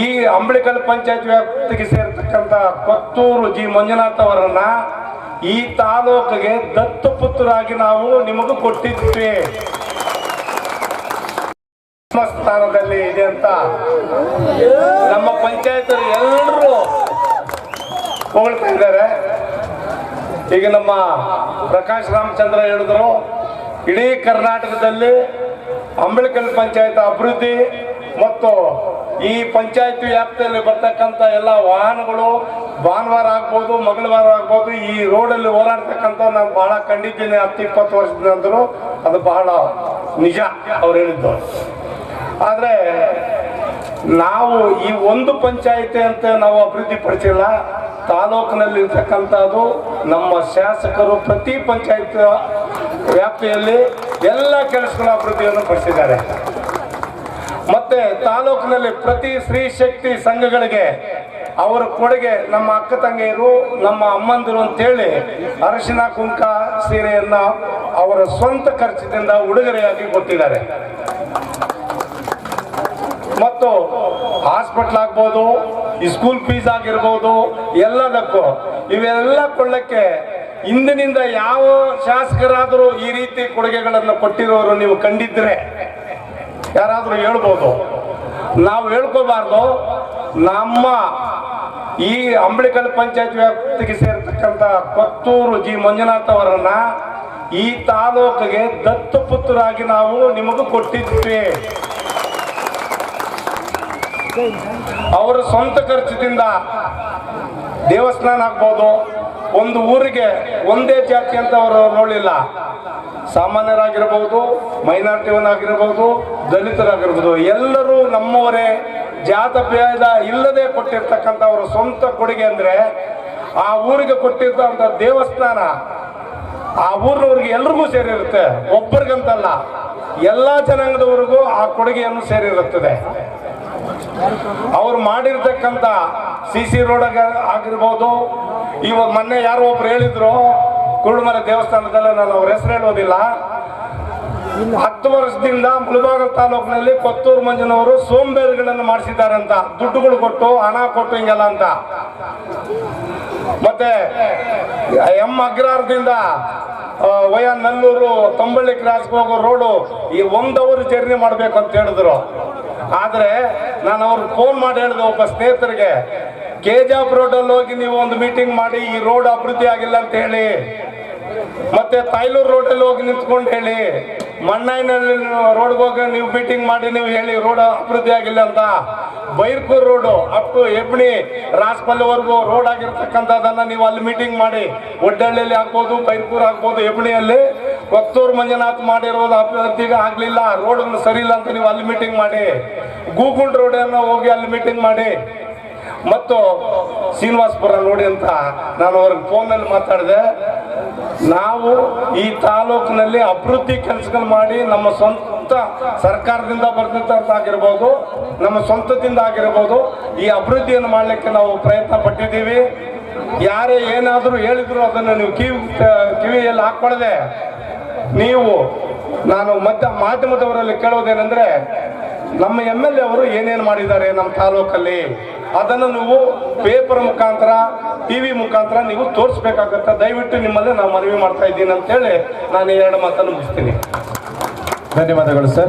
ಈ ಅಂಬಳಿಕಲ್ ಪಂಚಾಯತ್ ವ್ಯಾಪ್ತಿಗೆ ಸೇರ್ತಕ್ಕಂತ ಕೊತ್ತೂರು ಜಿ. ಮಂಜುನಾಥ್ ಅವರನ್ನ ಈ ತಾಲೂಕಿಗೆ ದತ್ತು ಪುತ್ರರಾಗಿ ನಾವು ನಿಮಗೂ ಕೊಟ್ಟಿದ್ವಿ. ಸ್ಥಾನದಲ್ಲಿ ಇದೆ ಅಂತ. ನಮ್ಮ ಪಂಚಾಯತ್ ಎಲ್ಲರೂ ಹೊಗಳ್ತಾ ಈಗ ನಮ್ಮ ಪ್ರಕಾಶ್ ರಾಮಚಂದ್ರ ಹೇಳಿದ್ರು, ಇಡೀ ಕರ್ನಾಟಕದಲ್ಲಿ ಅಂಬೇಡ್ಕರ್ ಪಂಚಾಯತ್ ಅಭಿವೃದ್ಧಿ ಮತ್ತು ಈ ಪಂಚಾಯತ್ ವ್ಯಾಪ್ತಿಯಲ್ಲಿ ಬರ್ತಕ್ಕಂಥ ಎಲ್ಲ ವಾಹನಗಳು ಭಾನುವಾರ ಆಗ್ಬೋದು, ಮಂಗಳವಾರ ಆಗ್ಬೋದು, ಈ ರೋಡಲ್ಲಿ ಓಡಾಡ್ತಕ್ಕಂಥ ನಾನು ಬಹಳ ಕಂಡಿದ್ದೀನಿ ಹತ್ತು, ಇಪ್ಪತ್ತು ವರ್ಷದ ನಂತರ. ಅದು ಬಹಳ ನಿಜ ಅವ್ರು ಹೇಳಿದ್ದು. ಆದರೆ ನಾವು ಈ ಒಂದು ಪಂಚಾಯಿತಿ ಅಂತ ನಾವು ಅಭಿವೃದ್ಧಿ ಪಡಿಸಿಲ್ಲ. ತಾಲೂಕಿನಲ್ಲಿ ಇರ್ತಕ್ಕಂಥದ್ದು ನಮ್ಮ ಶಾಸಕರು ಪ್ರತಿ ಪಂಚಾಯತ್ ವ್ಯಾಪ್ತಿಯಲ್ಲಿ ಎಲ್ಲ ಕೆಲಸಗಳ ಅಭಿವೃದ್ಧಿಯನ್ನು ಪಡಿಸಿದ್ದಾರೆ. ಮತ್ತೆ ತಾಲೂಕಿನಲ್ಲಿ ಪ್ರತಿ ಸ್ತ್ರೀ ಶಕ್ತಿ ಸಂಘಗಳಿಗೆ ಅವರ ಕೊಡುಗೆ ನಮ್ಮ ಅಕ್ಕ ತಂಗಿಯರು, ನಮ್ಮ ಅಮ್ಮಂದಿರು ಅಂತೇಳಿ ಅರಶಿನ, ಕುಂಕ ಸೀರೆಯನ್ನ ಅವರ ಸ್ವಂತ ಖರ್ಚಿನಿಂದ ಉಡುಗೊರೆಯಾಗಿ ಕೊಟ್ಟಿದ್ದಾರೆ. ಮತ್ತು ಹಾಸ್ಪಿಟ್ಲ್ ಆಗ್ಬೋದು ಸ್ಕೂಲ್ ಫೀಸ್ ಆಗಿರ್ಬೋದು, ಎಲ್ಲದಕ್ಕೂ ಇವೆಲ್ಲ ಕೊಳ್ಳಕ್ಕೆ ಇಂದಿನಿಂದ ಯಾವ ಶಾಸಕರಾದರೂ ಈ ರೀತಿ ಕೊಡುಗೆಗಳನ್ನು ಕೊಟ್ಟಿರೋರು ನೀವು ಕಂಡಿದ್ರೆ ಯಾರಾದರೂ ಹೇಳ್ಬೋದು. ನಾವು ಹೇಳ್ಕೋಬಾರ್ದು. ನಮ್ಮ ಈ ಅಂಬಳಿಕಲ್ ಪಂಚಾಯತ್ ವ್ಯಾಪ್ತಿಗೆ ಸೇರ್ತಕ್ಕಂಥ ಕೊತ್ತೂರು ಜಿ. ಮಂಜುನಾಥ್ ಅವರನ್ನ ಈ ತಾಲೂಕಿಗೆ ದತ್ತು ಪುತ್ರರಾಗಿ ನಾವು ನಿಮಗೂ ಕೊಟ್ಟಿದ್ವಿ. ಅವರ ಸ್ವಂತ ಖರ್ಚದಿಂದ ದೇವಸ್ಥಾನ ಆಗ್ಬೋದು. ಒಂದು ಊರಿಗೆ ಒಂದೇ ಜಾತಿ ಅಂತ ಅವರು ನೋಡಲಿಲ್ಲ. ಸಾಮಾನ್ಯರಾಗಿರ್ಬೋದು ಮೈನಾರಿಟಿಯವನ್ನಾಗಿರ್ಬೋದು ದಲಿತರಾಗಿರ್ಬೋದು ಎಲ್ಲರೂ ನಮ್ಮವರೇ. ಜಾತ ಭೇದ ಇಲ್ಲದೆ ಕೊಟ್ಟಿರ್ತಕ್ಕಂಥ ಅವರ ಸ್ವಂತ ಕೊಡುಗೆ ಅಂದ್ರೆ ಆ ಊರಿಗೆ ಕೊಟ್ಟಿರ್ತಕ್ಕಂಥ ದೇವಸ್ಥಾನ, ಆ ಊರಿನವ್ರಿಗೆ ಎಲ್ರಿಗೂ ಸೇರಿರುತ್ತೆ. ಒಬ್ಬರಿಗಂತಲ್ಲ, ಎಲ್ಲಾ ಜನಾಂಗದವರಿಗೂ ಆ ಕೊಡುಗೆಯನ್ನು ಸೇರಿರುತ್ತದೆ. ಅವ್ರು ಮಾಡಿರ್ತಕ್ಕಂಥ ಸಿ ಸಿ ರೋಡ್ ಆಗಿರ್ಬೋದು, ಇವಾಗ ಮೊನ್ನೆ ಯಾರೋ ಒಬ್ರು ಹೇಳಿದ್ರು ಕುರುಡುಮಲೆ ದೇವಸ್ಥಾನದಲ್ಲ ನಾನು ಅವ್ರ ಹೆಸರು ಹೇಳೋದಿಲ್ಲ. ಹತ್ತು ವರ್ಷದಿಂದ ಮುಳಬಾಗಲ್ ತಾಲೂಕಿನಲ್ಲಿ ಕೊತ್ತೂರು ಮಂಜನವರು ಸೋಂಬೇರಿಗಳನ್ನು ಮಾಡಿಸಿದ್ದಾರಂತ ದುಡ್ಡುಗಳು ಕೊಟ್ಟು, ಹಣ ಕೊಟ್ಟು ಹಿಂಗೆಲ್ಲ ಅಂತ. ಮತ್ತೆ, ಎಂ ಅಗ್ರಹಾರದಿಂದ ವಯ ನಲ್ಲೂರು ತಂಬಳ್ಳಿ ಕ್ರಾಸ್ಗೆ ಹೋಗೋ ರೋಡು ಈ ಒಂದವರು ಜರ್ನಿ ಮಾಡ್ಬೇಕು ಅಂತ ಹೇಳಿದ್ರು. ಆದ್ರೆ ನಾನು ಅವ್ರಿಗೆ ಫೋನ್ ಮಾಡಿ ಹೇಳಿದೆ ಒಬ್ಬ ಸ್ನೇಹಿತರಿಗೆ. ಕೆಜಾಪ್ ಅಲ್ಲಿ ಹೋಗಿ ನೀವು ಒಂದು ಮೀಟಿಂಗ್ ಮಾಡಿ, ಈ ರೋಡ್ ಅಭಿವೃದ್ಧಿ ಆಗಿಲ್ಲ ಅಂತ ಹೇಳಿ, ಮತ್ತೆ ತಾಯ್ಲೂರ್ ರೋಡ್ ಅಲ್ಲಿ ಹೋಗಿ ನಿಂತ್ಕೊಂಡು ಹೇಳಿ, ಮಣ್ಣಾಯಿನಲ್ಲಿ ರೋಡ್ ಹೋಗಿ ನೀವು ಮೀಟಿಂಗ್ ಮಾಡಿ, ನೀವು ಹೇಳಿ ರೋಡ್ ಅಭಿವೃದ್ಧಿ ಆಗಿಲ್ಲ ಅಂತ. Bairkur road up to Hebni ರಾಸ್ಪಲ್ಲಿವರೆಗೂ road ಆಗಿರ್ತಕ್ಕಂಥದ್ದನ್ನ ನೀವು ಅಲ್ಲಿ ಮೀಟಿಂಗ್ ಮಾಡಿ, ಒಡ್ಡಳ್ಳಿಯಲ್ಲಿ ಹಾಕ್ಬೋದು ಬೈರ್ಕೂರ್ ಹಾಕ್ಬೋದು ಹೆಬ್ಣಿಯಲ್ಲಿ ಕೊತ್ತೂರು ಮಂಜುನಾಥ್ ಮಾಡಿರೋದು ಅಭಿವೃದ್ಧಿಗೆ ಆಗ್ಲಿಲ್ಲ ರೋಡ್ ಸರಿ ಇಲ್ಲ ಅಂತ ನೀವು ಅಲ್ಲಿ ಮೀಟಿಂಗ್ ಮಾಡಿ ಗೂಗುಂಡ್ ರೋಡ್ ಹೋಗಿ ಅಲ್ಲಿ ಮೀಟಿಂಗ್ ಮಾಡಿ ಮತ್ತು ಶ್ರೀನಿವಾಸಪುರ ನೋಡಿ ಅಂತ ನಾನು ಅವ್ರಿಗೆ ಫೋನಲ್ಲಿ ಮಾತಾಡಿದೆ. ನಾವು ಈ ತಾಲೂಕಿನಲ್ಲಿ ಅಭಿವೃದ್ಧಿ ಕೆಲಸಗಳು ಮಾಡಿ ನಮ್ಮ ಸ್ವಂತ ಸರ್ಕಾರದಿಂದ ಬರ್ದಂತಾಗಿರ್ಬೋದು ನಮ್ಮ ಸ್ವಂತದಿಂದ ಆಗಿರ್ಬೋದು, ಈ ಅಭಿವೃದ್ಧಿಯನ್ನು ಮಾಡಲಿಕ್ಕೆ ನಾವು ಪ್ರಯತ್ನ ಪಟ್ಟಿದ್ದೀವಿ. ಯಾರೇ ಏನಾದರೂ ಹೇಳಿದ್ರು ಅದನ್ನು ನೀವು ಕಿವಿ, ಕಿವಿಯಲ್ಲಿ ಹಾಕೊಳ್ಳದೆ ನೀವು, ನಾನು ಮತ್ತೆ ಮಾಧ್ಯಮದವರಲ್ಲಿ ಕೇಳೋದೇನೆಂದ್ರೆ ನಮ್ಮ ಎಂ ಎಲ್ ಎ ಅವರು ಏನೇನು ಮಾಡಿದ್ದಾರೆ ನಮ್ಮ ತಾಲೂಕಲ್ಲಿ, ಅದನ್ನು ನೀವು ಪೇಪರ್ ಮುಖಾಂತರ ಟಿವಿ ಮುಖಾಂತರ ನೀವು ತೋರಿಸ್ಬೇಕಾಗತ್ತೆ. ದಯವಿಟ್ಟು ನಿಮ್ಮಲ್ಲೇ ನಾವು ಮನವಿ ಮಾಡ್ತಾ ಇದ್ದೀನಿ ಅಂತೇಳಿ ನಾನು ಎರಡು ಮಾತನ್ನು ಮುಗಿಸ್ತೀನಿ. ಧನ್ಯವಾದಗಳು ಸರ್